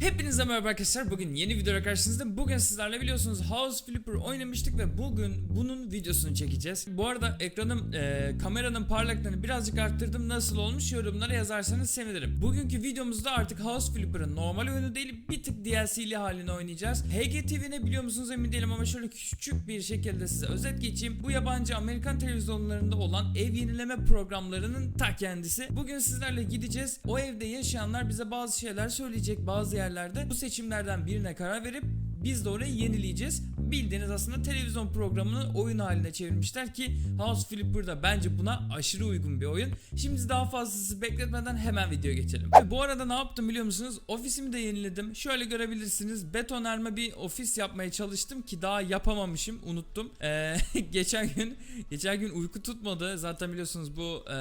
Hepinize merhaba arkadaşlar. Bugün yeni videoda karşınızda. Bugün sizlerle biliyorsunuz House Flipper oynamıştık ve bugün bunun videosunu çekeceğiz. Bu arada ekranım, e, kameranın parlaklığını birazcık arttırdım. Nasıl olmuş yorumlara yazarsanız sevinirim. Bugünkü videomuzda artık House Flipper'ın normal oyunu değil bir tık DLC'li halini oynayacağız. HGTV ne biliyor musunuz emin değilim ama şöyle küçük bir şekilde size özet geçeyim. Bu yabancı Amerikan televizyonlarında olan ev yenileme programlarının ta kendisi. Bugün sizlerle gideceğiz. O evde yaşayanlar bize bazı şeyler söyleyecek bazı yerlerde. Bu seçimlerden birine karar verip biz de orayı yenileyeceğiz. Bildiğiniz aslında televizyon programını oyun haline çevirmişler ki House Flipper'da bence buna aşırı uygun bir oyun. Şimdi daha fazlası bekletmeden hemen videoya geçelim. Ve bu arada ne yaptım biliyor musunuz? Ofisimi de yeniledim. Şöyle görebilirsiniz. Betonerme bir ofis yapmaya çalıştım ki daha yapamamışım. Unuttum. Ee, geçen gün geçen gün uyku tutmadı. Zaten biliyorsunuz bu e,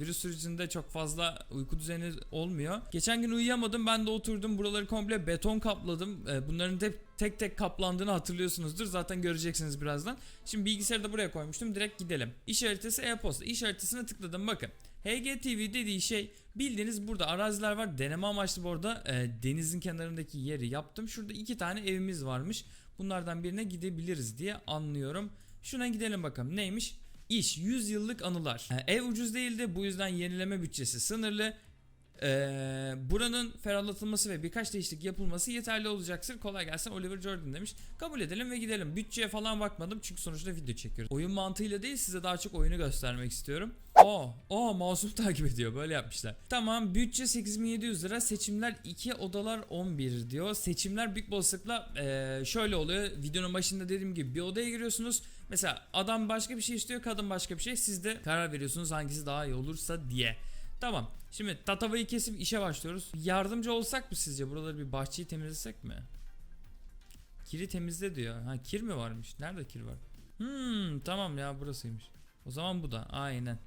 virüs sürecinde çok fazla uyku düzeni olmuyor. Geçen gün uyuyamadım. Ben de oturdum. Buraları komple beton kapladım. Ee, bunların hep tek tek kaplandığını hatırlıyorsunuzdur. Zaten göreceksiniz birazdan. Şimdi bilgisayarı da buraya koymuştum. Direkt gidelim. İş haritası e-posta. İş haritasına tıkladım. Bakın. HGTV dediği şey bildiğiniz burada araziler var. Deneme amaçlı bu arada e, denizin kenarındaki yeri yaptım. Şurada iki tane evimiz varmış. Bunlardan birine gidebiliriz diye anlıyorum. Şuna gidelim bakalım. Neymiş? İş 100 yıllık anılar. E, ev ucuz değildi. Bu yüzden yenileme bütçesi sınırlı. Ee, buranın ferahlatılması ve birkaç değişiklik yapılması yeterli olacaktır. Kolay gelsin Oliver Jordan demiş. Kabul edelim ve gidelim. Bütçeye falan bakmadım çünkü sonuçta video çekiyoruz. Oyun mantığıyla değil size daha çok oyunu göstermek istiyorum. Oo, oo masum takip ediyor. Böyle yapmışlar. Tamam bütçe 8700 lira. Seçimler 2 odalar 11 diyor. Seçimler büyük olasılıkla ee, şöyle oluyor. Videonun başında dediğim gibi bir odaya giriyorsunuz. Mesela adam başka bir şey istiyor, kadın başka bir şey. Siz de karar veriyorsunuz hangisi daha iyi olursa diye. Tamam. Şimdi tatavayı kesip işe başlıyoruz. Yardımcı olsak mı sizce? Buraları bir bahçeyi temizlesek mi? Kiri temizle diyor. Ha kir mi varmış? Nerede kir var? Hmm tamam ya burasıymış. O zaman bu da aynen.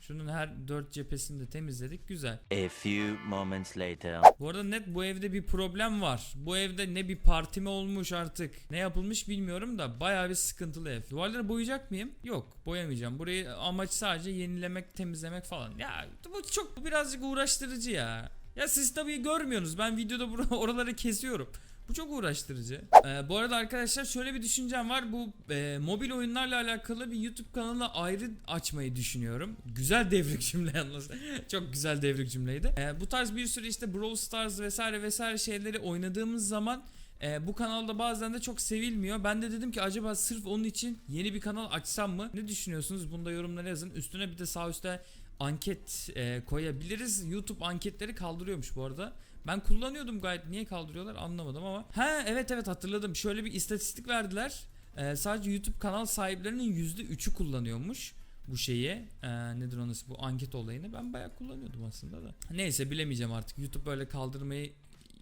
Şunun her dört cephesini de temizledik. Güzel. A few moments later. Bu arada net bu evde bir problem var. Bu evde ne bir parti mi olmuş artık. Ne yapılmış bilmiyorum da bayağı bir sıkıntılı ev. Duvarları boyayacak mıyım? Yok boyamayacağım. Burayı amaç sadece yenilemek, temizlemek falan. Ya bu çok birazcık uğraştırıcı ya. Ya siz tabii görmüyorsunuz. Ben videoda oraları kesiyorum. Bu çok uğraştırıcı. Ee, bu arada arkadaşlar şöyle bir düşüncem var. Bu e, mobil oyunlarla alakalı bir YouTube kanalı ayrı açmayı düşünüyorum. Güzel devrik cümle yalnız. çok güzel devrik cümleydi. Ee, bu tarz bir sürü işte Brawl Stars vesaire vesaire şeyleri oynadığımız zaman e, bu kanalda bazen de çok sevilmiyor. Ben de dedim ki acaba sırf onun için yeni bir kanal açsam mı? Ne düşünüyorsunuz? Bunu da yorumlara yazın. Üstüne bir de sağ üstte anket e, koyabiliriz. YouTube anketleri kaldırıyormuş bu arada. Ben kullanıyordum gayet. Niye kaldırıyorlar anlamadım ama. Ha evet evet hatırladım. Şöyle bir istatistik verdiler. Ee, sadece YouTube kanal sahiplerinin %3'ü kullanıyormuş bu şeyi. Ee, nedir onun? Bu anket olayını. Ben bayağı kullanıyordum aslında da. Neyse bilemeyeceğim artık. YouTube böyle kaldırmayı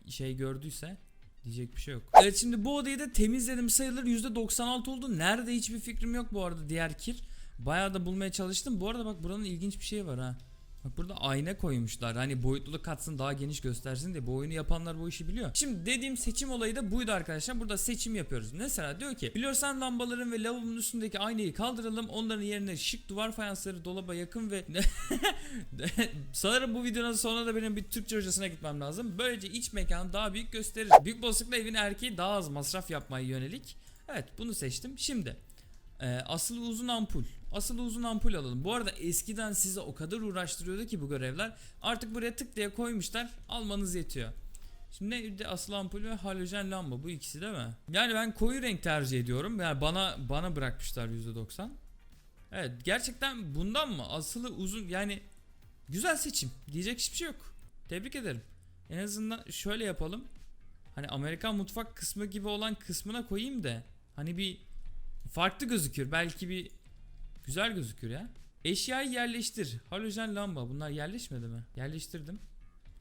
şey gördüyse diyecek bir şey yok. Evet şimdi bu odayı da temizledim sayılır %96 oldu. Nerede hiçbir fikrim yok bu arada diğer kir. Bayağı da bulmaya çalıştım. Bu arada bak buranın ilginç bir şey var ha. Burada ayna koymuşlar. Hani boyutluluk katsın daha geniş göstersin diye. Bu oyunu yapanlar bu işi biliyor. Şimdi dediğim seçim olayı da buydu arkadaşlar. Burada seçim yapıyoruz. Mesela diyor ki floresan lambaların ve lavabonun üstündeki aynayı kaldıralım. Onların yerine şık duvar fayansları dolaba yakın ve sanırım bu videonun sonunda da benim bir Türkçe hocasına gitmem lazım. Böylece iç mekanı daha büyük gösterir. Büyük olasılıkla evin erkeği daha az masraf yapmaya yönelik. Evet bunu seçtim. Şimdi ee, asıl uzun ampul. Asıl uzun ampul alalım. Bu arada eskiden size o kadar uğraştırıyordu ki bu görevler. Artık buraya tık diye koymuşlar. Almanız yetiyor. Şimdi neydi asıl ampul ve halojen lamba bu ikisi değil mi? Yani ben koyu renk tercih ediyorum. Yani bana bana bırakmışlar %90. Evet gerçekten bundan mı? Asılı uzun yani güzel seçim. Diyecek hiçbir şey yok. Tebrik ederim. En azından şöyle yapalım. Hani Amerikan mutfak kısmı gibi olan kısmına koyayım da hani bir farklı gözükür. Belki bir güzel gözükür ya. Eşyayı yerleştir. Halojen lamba. Bunlar yerleşmedi mi? Yerleştirdim.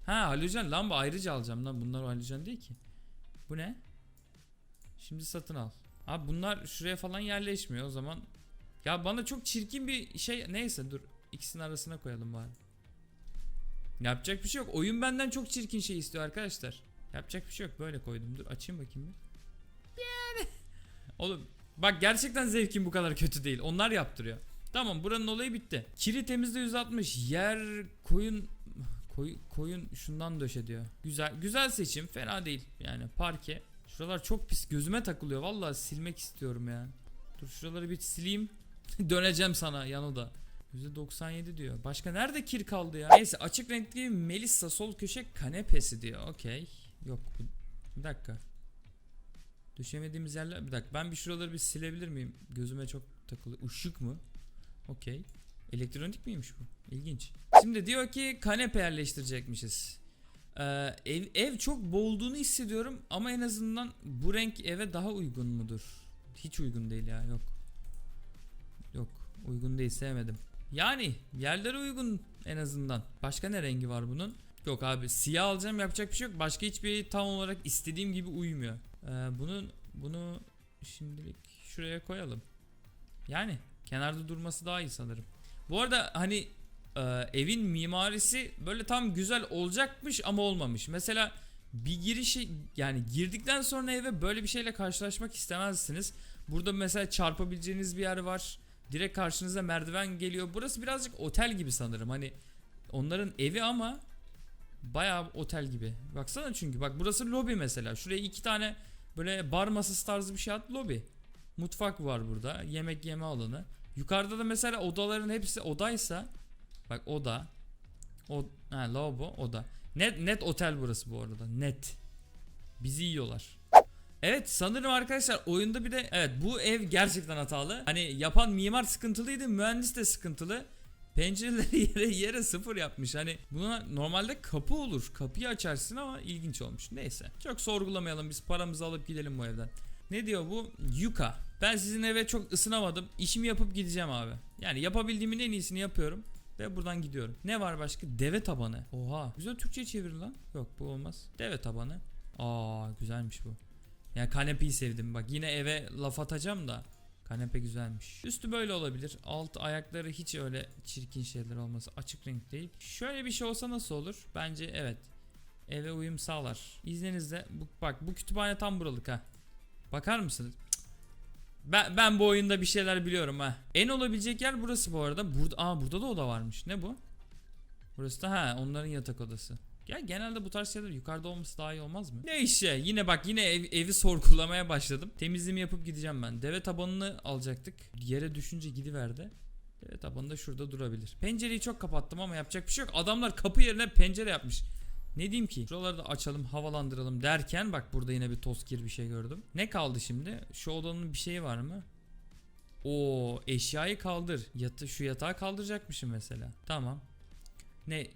Ha halojen lamba ayrıca alacağım lan. Bunlar halojen değil ki. Bu ne? Şimdi satın al. Abi bunlar şuraya falan yerleşmiyor o zaman. Ya bana çok çirkin bir şey neyse dur. İkisinin arasına koyalım bari. Yapacak bir şey yok. Oyun benden çok çirkin şey istiyor arkadaşlar. Yapacak bir şey yok. Böyle koydum. Dur açayım bakayım bir. Yani. Oğlum Bak gerçekten zevkim bu kadar kötü değil. Onlar yaptırıyor. Tamam buranın olayı bitti. Kiri temizde 160. Yer koyun Koy, koyun şundan döşe diyor. Güzel güzel seçim. Fena değil. Yani parke. Şuralar çok pis. Gözüme takılıyor. Vallahi silmek istiyorum ya. Dur şuraları bir sileyim. Döneceğim sana yanında. %97 diyor. Başka nerede kir kaldı ya? Neyse açık renkli Melissa sol köşe kanepesi diyor. Okey. Yok. Bir dakika. Düşemediğimiz yerler. Bir dakika ben bir şuraları bir silebilir miyim? Gözüme çok takılıyor. Işık mı? Okey. Elektronik miymiş bu? İlginç. Şimdi diyor ki kanepe yerleştirecekmişiz. Ee, ev, ev çok boğulduğunu hissediyorum ama en azından bu renk eve daha uygun mudur? Hiç uygun değil ya yok. Yok uygun değil sevmedim. Yani yerlere uygun en azından. Başka ne rengi var bunun? Yok abi siyah alacağım yapacak bir şey yok. Başka hiçbir tam olarak istediğim gibi uymuyor. Ee, bunun bunu şimdilik şuraya koyalım. Yani kenarda durması daha iyi sanırım. Bu arada hani e, evin mimarisi böyle tam güzel olacakmış ama olmamış. Mesela bir girişi yani girdikten sonra eve böyle bir şeyle karşılaşmak istemezsiniz. Burada mesela çarpabileceğiniz bir yer var. Direkt karşınıza merdiven geliyor. Burası birazcık otel gibi sanırım. Hani onların evi ama bayağı otel gibi. Baksana çünkü bak burası lobi mesela. Şuraya iki tane böyle bar masası tarzı bir şey at lobi. Mutfak var burada. Yemek yeme alanı. Yukarıda da mesela odaların hepsi odaysa bak oda o ha, lavabo oda. Net net otel burası bu arada. Net. Bizi yiyorlar. Evet sanırım arkadaşlar oyunda bir de evet bu ev gerçekten hatalı. Hani yapan mimar sıkıntılıydı, mühendis de sıkıntılı. Pencereleri yere yere sıfır yapmış. Hani buna normalde kapı olur. Kapıyı açarsın ama ilginç olmuş. Neyse. Çok sorgulamayalım. Biz paramızı alıp gidelim bu evden. Ne diyor bu? Yuka. Ben sizin eve çok ısınamadım. İşimi yapıp gideceğim abi. Yani yapabildiğimin en iyisini yapıyorum. Ve buradan gidiyorum. Ne var başka? Deve tabanı. Oha. Güzel Türkçe çevir lan. Yok bu olmaz. Deve tabanı. Aa güzelmiş bu. Yani kanepeyi sevdim. Bak yine eve laf atacağım da. Kanepe güzelmiş. Üstü böyle olabilir. Alt ayakları hiç öyle çirkin şeyler olması. Açık renk değil. Şöyle bir şey olsa nasıl olur? Bence evet. Eve uyum sağlar. İzninizle. Bu, bak bu kütüphane tam buralık ha. Bakar mısınız? Ben, ben bu oyunda bir şeyler biliyorum ha. En olabilecek yer burası bu arada. Burada, aa burada da oda varmış. Ne bu? Burası da ha onların yatak odası. Ya genelde bu tarz şeyler yukarıda olması daha iyi olmaz mı? Ne işe? Yine bak yine ev- evi sorgulamaya başladım. Temizliğimi yapıp gideceğim ben. Deve tabanını alacaktık. Yere düşünce gidiverdi. Deve tabanı da şurada durabilir. Pencereyi çok kapattım ama yapacak bir şey yok. Adamlar kapı yerine pencere yapmış. Ne diyeyim ki? Şuraları da açalım, havalandıralım derken bak burada yine bir toz kir bir şey gördüm. Ne kaldı şimdi? Şu odanın bir şeyi var mı? O eşyayı kaldır. Yatı şu yatağı kaldıracakmışım mesela. Tamam. Ne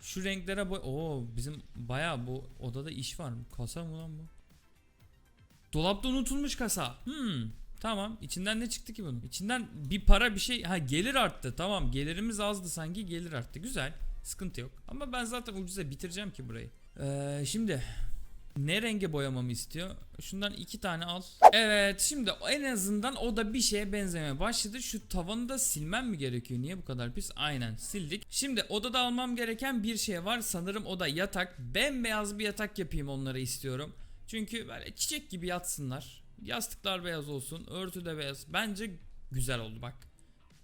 şu renklere boy... Oo bizim bayağı bu odada iş var? Kasa mı lan bu? Dolapta unutulmuş kasa. Hmm. Tamam. İçinden ne çıktı ki bunun? İçinden bir para bir şey. Ha gelir arttı. Tamam. Gelirimiz azdı sanki. Gelir arttı. Güzel. Sıkıntı yok. Ama ben zaten ucuza bitireceğim ki burayı. Ee, şimdi ne renge boyamamı istiyor? Şundan iki tane al. Evet şimdi en azından o da bir şeye benzemeye başladı. Şu tavanı da silmem mi gerekiyor? Niye bu kadar pis? Aynen sildik. Şimdi odada almam gereken bir şey var. Sanırım o da yatak. Bembeyaz bir yatak yapayım onlara istiyorum. Çünkü böyle çiçek gibi yatsınlar. Yastıklar beyaz olsun. Örtü de beyaz. Bence güzel oldu bak.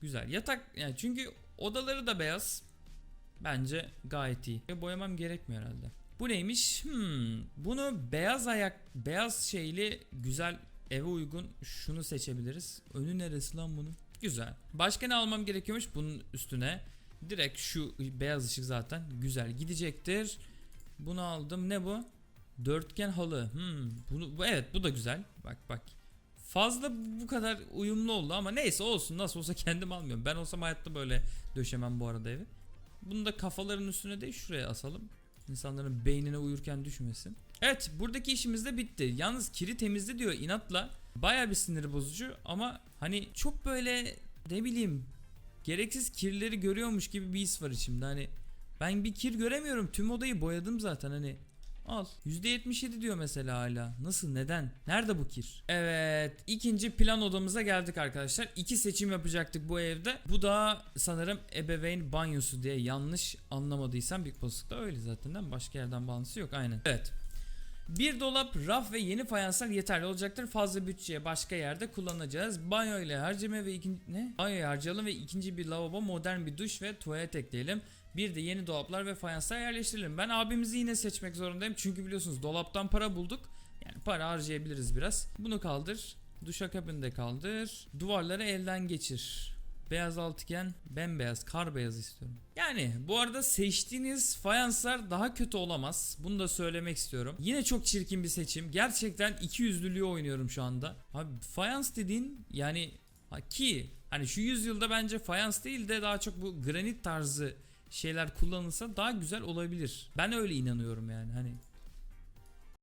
Güzel. Yatak yani çünkü odaları da beyaz. Bence gayet iyi. Boyamam gerekmiyor herhalde. Bu neymiş? Hmm, bunu beyaz ayak, beyaz şeyli güzel eve uygun şunu seçebiliriz. Önü neresi lan bunun? Güzel. Başka ne almam gerekiyormuş bunun üstüne? Direkt şu beyaz ışık zaten güzel gidecektir. Bunu aldım. Ne bu? Dörtgen halı. Hmm, bunu bu evet bu da güzel. Bak bak. Fazla bu kadar uyumlu oldu ama neyse olsun nasıl olsa kendim almıyorum. Ben olsam hayatta böyle döşemem bu arada evi. Bunu da kafaların üstüne değil şuraya asalım. İnsanların beynine uyurken düşmesin. Evet buradaki işimiz de bitti. Yalnız kiri temizle diyor inatla. Baya bir sinir bozucu ama hani çok böyle ne bileyim gereksiz kirleri görüyormuş gibi bir his var içimde. Hani ben bir kir göremiyorum. Tüm odayı boyadım zaten hani. Al. %77 diyor mesela hala. Nasıl? Neden? Nerede bu kir? Evet. ikinci plan odamıza geldik arkadaşlar. İki seçim yapacaktık bu evde. Bu da sanırım ebeveyn banyosu diye yanlış anlamadıysam bir posta öyle zaten değil mi? Başka yerden bağlantısı yok. Aynen. Evet. Bir dolap, raf ve yeni fayanslar yeterli olacaktır. Fazla bütçeye başka yerde kullanacağız. Banyo ile harcama ve ikinci ne? Banyoyu harcayalım ve ikinci bir lavabo, modern bir duş ve tuvalet ekleyelim. Bir de yeni dolaplar ve fayanslar yerleştirelim. Ben abimizi yine seçmek zorundayım. Çünkü biliyorsunuz dolaptan para bulduk. Yani para harcayabiliriz biraz. Bunu kaldır. Duşakabini de kaldır. Duvarları elden geçir. Beyaz altıgen, bembeyaz, kar beyaz istiyorum. Yani bu arada seçtiğiniz fayanslar daha kötü olamaz. Bunu da söylemek istiyorum. Yine çok çirkin bir seçim. Gerçekten iki yüzlülüğü oynuyorum şu anda. Abi fayans dediğin yani ki hani şu yüzyılda bence fayans değil de daha çok bu granit tarzı şeyler kullanılsa daha güzel olabilir. Ben öyle inanıyorum yani hani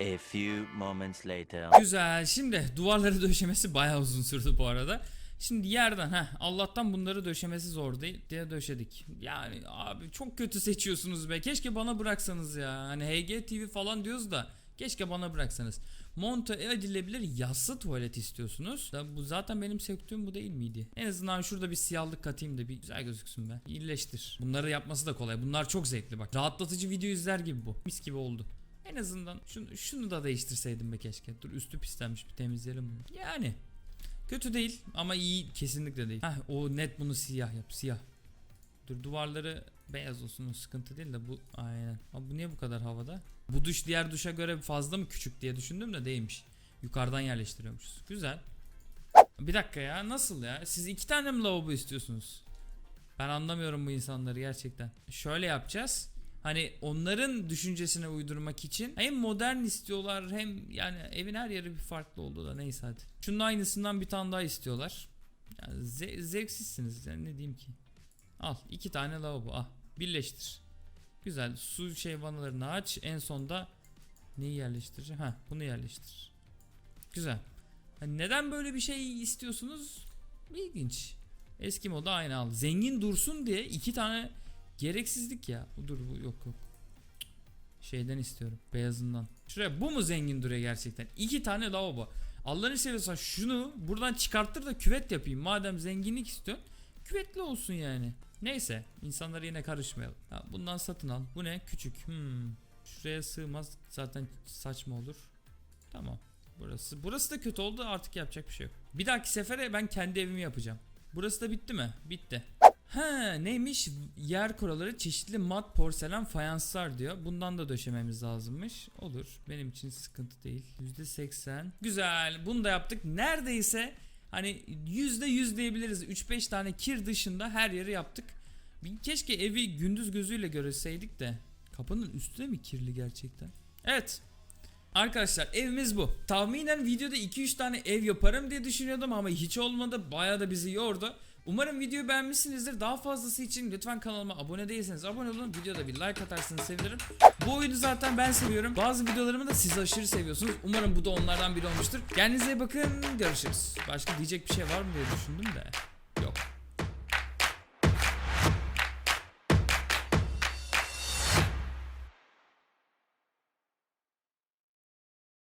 A few moments later. Güzel. Şimdi duvarları döşemesi bayağı uzun sürdü bu arada. Şimdi yerden ha Allah'tan bunları döşemesi zor değil diye döşedik. Yani abi çok kötü seçiyorsunuz be. Keşke bana bıraksanız ya. Hani HG TV falan diyoruz da keşke bana bıraksanız. Monte edilebilir yassı tuvalet istiyorsunuz. Da bu zaten benim söktüğüm bu değil miydi? En azından şurada bir siyahlık katayım da bir güzel gözüksün be. İyileştir. Bunları yapması da kolay. Bunlar çok zevkli bak. Rahatlatıcı video izler gibi bu. Mis gibi oldu. En azından şunu, şunu da değiştirseydim be keşke. Dur üstü pislenmiş bir temizleyelim bunu. Yani kötü değil ama iyi kesinlikle değil. Heh, o net bunu siyah yap siyah. Dur duvarları beyaz olsun sıkıntı değil de bu aynen. Abi bu niye bu kadar havada? Bu duş diğer duşa göre fazla mı küçük diye düşündüm de değilmiş. Yukarıdan yerleştiriyormuşuz. Güzel. Bir dakika ya nasıl ya? Siz iki tane mi lavabo istiyorsunuz? Ben anlamıyorum bu insanları gerçekten. Şöyle yapacağız. Hani onların düşüncesine uydurmak için hem modern istiyorlar hem yani evin her yeri bir farklı oldu da neyse hadi. Şunun aynısından bir tane daha istiyorlar. Yani ze- zevksizsiniz yani ne diyeyim ki. Al iki tane lavabo ah birleştir. Güzel su şey vanalarını aç en sonda neyi yerleştireceğim? Ha bunu yerleştir. Güzel. Hani neden böyle bir şey istiyorsunuz? İlginç. Eski moda aynı al. Zengin dursun diye iki tane gereksizlik ya. Dur bu yok yok. Şeyden istiyorum. Beyazından. Şuraya bu mu zengin duruyor gerçekten? İki tane lavabo. Allah'ını seviyorsan şunu buradan çıkarttır da küvet yapayım. Madem zenginlik istiyorsun. Küvetli olsun yani. Neyse. insanlara yine karışmayalım. Ha, bundan satın al. Bu ne? Küçük. Hmm. Şuraya sığmaz. Zaten saçma olur. Tamam. Burası. Burası da kötü oldu. Artık yapacak bir şey yok. Bir dahaki sefere ben kendi evimi yapacağım. Burası da bitti mi? Bitti. Ha neymiş? Yer kuralları çeşitli mat porselen fayanslar diyor. Bundan da döşememiz lazımmış. Olur. Benim için sıkıntı değil. %80. Güzel. Bunu da yaptık. Neredeyse hani %100 diyebiliriz. 3-5 tane kir dışında her yeri yaptık. Keşke evi gündüz gözüyle görseydik de. Kapının üstü de mi kirli gerçekten? Evet. Arkadaşlar evimiz bu. Tahminen videoda 2-3 tane ev yaparım diye düşünüyordum ama hiç olmadı. Bayağı da bizi yordu. Umarım videoyu beğenmişsinizdir. Daha fazlası için lütfen kanalıma abone değilseniz abone olun. Videoda bir like atarsanız sevinirim. Bu oyunu zaten ben seviyorum. Bazı videolarımı da siz aşırı seviyorsunuz. Umarım bu da onlardan biri olmuştur. Kendinize iyi bakın. Görüşürüz. Başka diyecek bir şey var mı diye düşündüm de.